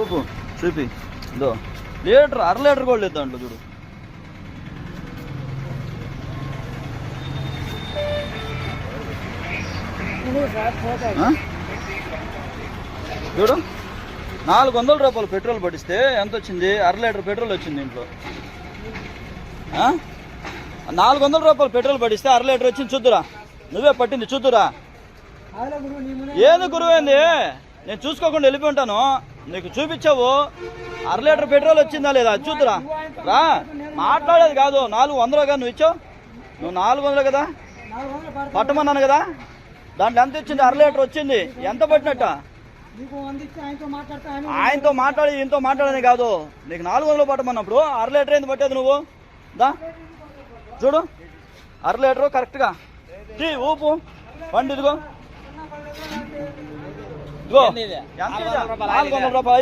ఊపు చూపి. ఇదో. లీటర్ అర లీటర్ కూడా లేదు దాంట్లో చూడు? చూడు. నాలుగు వందల రూపాయలు పెట్రోల్ పట్టిస్తే ఎంత వచ్చింది? అర లీటర్ పెట్రోల్ వచ్చింది ఇంట్లో? నాలుగు వందల రూపాయలు పెట్రోల్ పట్టిస్తే అర లీటర్ వచ్చింది చూద్దురా. నువ్వే పట్టింది చూద్దురా. ఏది గురువు ఏంది? నేను చూసుకోకుండా వెళ్ళిపోయి ఉంటాను నీకు చూపించావు. అర లీటర్ పెట్రోల్ వచ్చిందా లేదా? చూద్దురా. రా. మాట్లాడేది కాదు. నాలుగు వందలు కదా నువ్వు ఇచ్చావు? నువ్వు నాలుగు వందలు కదా? పట్టమన్నాను కదా? దాంట్లో ఎంత ఇచ్చింది? అర లీటర్ వచ్చింది. ఎంత పట్టినట్ట? ఆయనతో మాట్లాడి ఈయనతో మాట్లాడని కాదు. నీకు నాలుగు వందలు పట్టమన్నప్పుడు అర లీటర్ ఏంది పట్టేది నువ్వు? దా. చూడు. అర లీటరు కరెక్ట్గా. టీ ఊపు. పండి ఇదిగో. ఇదిగో